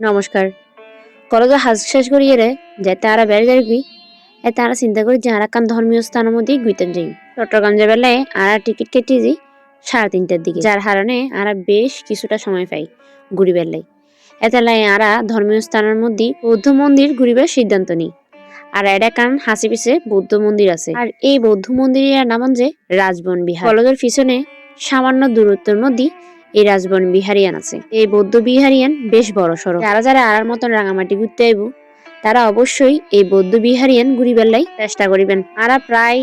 নমস্কার। কলেজ হাজ শেষ করিয়ে রে যেতে আরা বেড়ে যাবি এতে আরা চিন্তা করি যে আর একখান ধর্মীয় স্থানের মধ্যে ঘুরতে যাই। চট্টগ্রাম যাবে বেলায় আরা টিকিট কেটে যাই সাড়ে তিনটার দিকে। যার কারণে আরা বেশ কিছুটা সময় পাই ঘুরি বেলায় এতে লাই আরা ধর্মীয় স্থানের মধ্যে বৌদ্ধ মন্দির ঘুরিবার সিদ্ধান্ত নিই। আর এটা কারণ হাসি পিছে বৌদ্ধ মন্দির আছে। আর এই বৌদ্ধ মন্দিরের নাম যে রাজবন বিহার। কলেজের পিছনে সামান্য দূরত্বের মধ্যে এই রাজবন বিহারিয়ান আছে। এই বৌদ্ধ বিহারিয়ান বেশ বড় সড়ক। যারা যারা আর মতন রাঙামাটি ঘুরতে আইব, তারা অবশ্যই এই বৌদ্ধ বিহারিয়ান ঘুরি চেষ্টা করিবেন। আরা প্রায়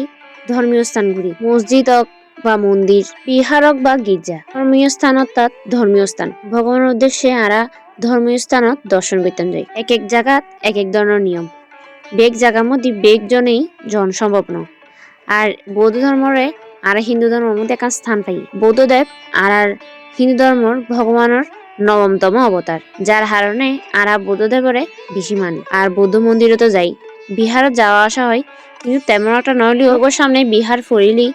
ধর্মীয় স্থান ঘুরি। মসজিদ বা মন্দির, বিহার হোক বা গির্জা, ধর্মীয় স্থান অর্থাৎ ধর্মীয় স্থান। ভগবানের উদ্দেশ্যে আরা ধর্মীয় স্থানত দর্শন করতাম যাই। এক এক জায়গাত এক এক ধরনের নিয়ম। বেগ জায়গার মধ্যে বেগ জনেই জন সম্ভব নয়। আর বৌদ্ধ ধর্মরে আর হিন্দু ধর্মের মধ্যে একটা স্থান পাই। বৌদ্ধদেব আর আর হিন্দু ধর্মর ভগবানের নবমতম অবতার, যার কারণে আরা বৌদ্ধদেবরে বেশি মানে আর বৌদ্ধ মন্দিরে তো যাই। বিহারত যাওয়া আসা হয়, কিন্তু তেমন একটা নইলেও ওর সামনে বিহার ফরিলি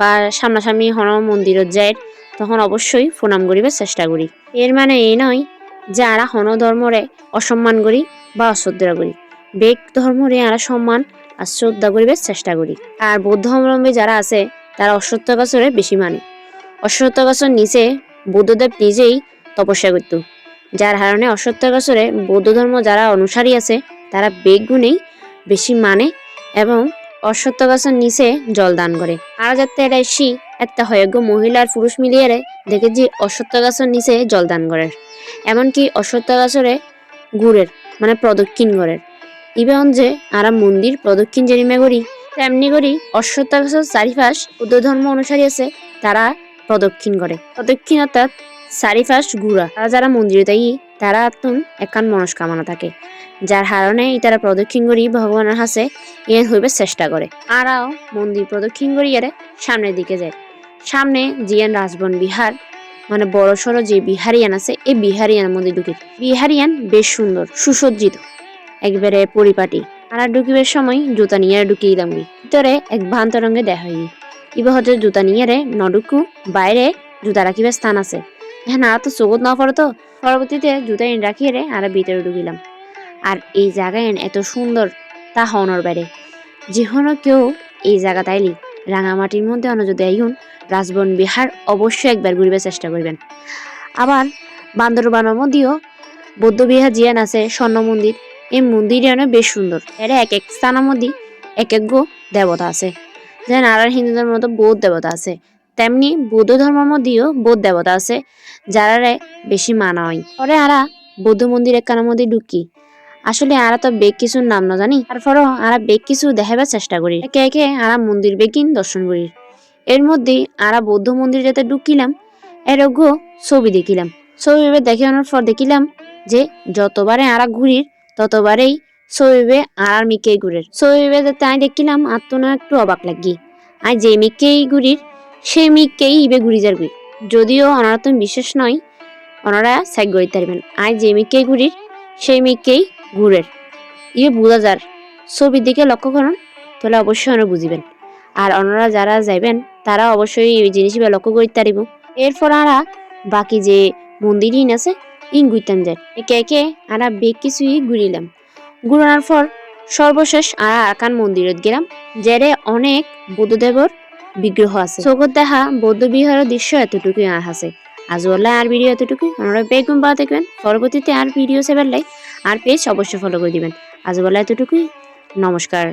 বা সামনাসামনি হন মন্দিরত যায় তখন অবশ্যই প্রণাম করিবার চেষ্টা করি। এর মানে এই নয় যে আরা হন ধর্মরে অসম্মান করি বা অশ্রদ্ধা করি। বেগ ধর্মরে আরা সম্মান আর শ্রদ্ধা করিবার চেষ্টা করি। আর বৌদ্ধ ধর্মাবলম্বী যারা আছে, তারা অশ্বত্থ গাছরে বেশি মানে অশ্বত্থ গাছের নিচে বুদ্ধদেব নিজেই তপস্যা করত যার কারণে গাছরে বৌদ্ধ ধর্ম যারা অনুসারী আছে, তারা বেগ গুণেই বেশি মানে এবং অশ্বত্থ গাছের নিচে জল দান করে। আর যাতে এটা শি একটা হয়জ্ঞ মহিলা আর পুরুষ মিলিয়ে দেখে যে গাছের নিচে জল দান করে। এমনকি অশ্বত্থ গাছরে গুড়ের মানে প্রদক্ষিণ করে। ইবেন যে আরা মন্দির প্রদক্ষিণ জেনিমে করি, তেমনি করি অশ্বত্থ গাছের চারিপাশ বৌদ্ধ ধর্ম অনুসারী আছে, তারা প্রদক্ষিণ করে। প্রদক্ষিণ অর্থাৎ চারিপাশ গুড়া। তারা যারা মন্দিরে তাই তারা আত্ম একান মনস্কামনা থাকে। যার কারণে তারা প্রদক্ষিণ করি ভগবানের হাসে ইয়ে হইবে চেষ্টা করে আরাও মন্দির প্রদক্ষিণ করি এরে সামনের দিকে যায়। সামনে জিয়ান রাজবন বিহার মানে বড় সড়ো যে বিহারিয়ান আছে, এই বিহারিয়ানের মধ্যে ঢুকে বিহারিয়ান বেশ সুন্দর সুসজ্জিত একবারে পরিপাটি আর ঢুকিবার সময় জুতা নিয়ে ঢুকিয়ে দিলাম ভিতরে এক ভ্রান্ত রঙে দেখা হয়নি ইবা জুতা নিয়ে রে, নডুকু, বাইরে জুতা রাখিবার স্থান আছে। হ্যাঁ না তো চোখত না পড়ে তো। পরবর্তীতে জুতা এনে রাখিয়ে রে, আর ভিতরে ঢুকিলাম। আর এই জায়গায় এত সুন্দর, তা হওয়ার বাইরে। যেকোনো কেউ এই জায়গা তাইলি, রাঙামাটির মধ্যে অন্য যদি আইন রাজবন বিহার অবশ্যই একবার ঘুরবার চেষ্টা করবেন। আবার বান্দরবানের মধ্যেও বৌদ্ধবিহার জিয়ান আছে, স্বর্ণ মন্দির, এই মন্দিরটা অনেক বেশ সুন্দর। এর এক এক স্থানের মধ্যে এক এক গো দেবতা আছে। যেন আর আর হিন্দু ধর্মের মতো বৌদ্ধ দেবতা আছে। তেমনি বৌদ্ধ ধর্মের মধ্যেও বৌদ্ধ দেবতা আছে যারা বেশি মানা হয় পরে আরা, বৌদ্ধ মন্দির একখানের মধ্যে ঢুকি? আসলে আরা তো বেগ কিছুর নাম না জানি? তারপরও আরা বেগ কিছু দেখাবার চেষ্টা করি। একে একে আরা মন্দির বেগিন দর্শন করি। এর মধ্যে আরা বৌদ্ধ মন্দির যাতে ঢুকিলাম, এর ছবি দেখিলাম। ছবি ভেবে দেখানোর পর দেখিলাম যে যতবারে আরা ঘুরির, ততবারেই ছবিবে আর মিকেই ঘুরের ছবিবে যাতে আমি দেখিলাম, আর তো না একটু অবাক লাগি। আর যে মিকেই ঘুরির সেই মিককেই ইবে ঘুরি যারবি যদিও ওনারা তো বিশেষ নয়, ওনারা সাইড গড়িতে পারবেন। আই যে মিককেই ঘুরির সেই মিককেই ঘুরের ইয়ে বোঝা যার। ছবির দিকে লক্ষ্য করুন, তাহলে অবশ্যই ওনারা বুঝিবেন। আর ওনারা যারা যাইবেন, তারা অবশ্যই এই জিনিসগুলো লক্ষ্য করিতে পারিব। এরপর আরা বাকি যে মন্দিরই আছে ইন ঘুরতাম যায় একে একে আরা বেগ কিছুই ঘুরিলাম ঘুরানোর পর সর্বশেষ আরা আকান মন্দিরত গেলাম, যেরে অনেক বুদ্ধদেবর বিগ্রহ আছে। চোখত দেখা বৌদ্ধ বিহারের দৃশ্য এতটুকুই আর আছে। আজ ওলা আর ভিডিও এতটুকু আপনারা বেগুন বা দেখবেন, পরবর্তীতে আর ভিডিও সেবার লাই আর পেজ অবশ্যই ফলো করে দিবেন। আজ বলা এতটুকুই। নমস্কার।